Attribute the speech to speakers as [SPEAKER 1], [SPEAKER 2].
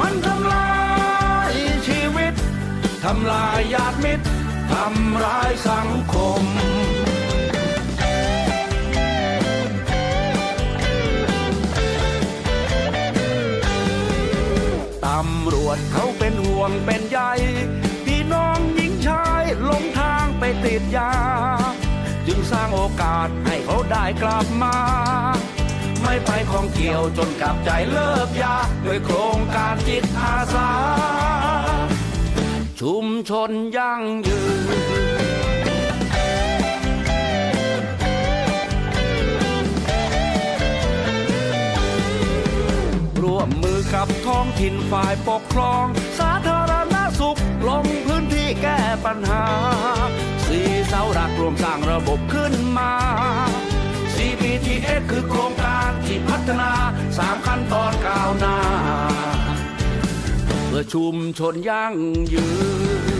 [SPEAKER 1] มันทำลายชีวิต ทำลายญาติมิตร ทำร้ายสังคมตำรวจเขาเป็นห่วงเป็นใยพี่น้องหญิงชายลงทางไปติดยา จึงสร้างโอกาสให้เขาได้กลับมา ไม่ไปของเกี่ยวจนกลับใจเลิกยาด้วยโครงการจิตอาสา ชุมชนยั่งยืนร่วมมือกับท้องถิ่นฝ่ายปกครอง สาธารณสุขลงพื้นที่แก้ปัญหา สีเสาหลักรวมสร้างระบบขึ้นมา ฒนาสามขั้นตอนก้าวหน้า เพื่อชุมชนยั่งยืน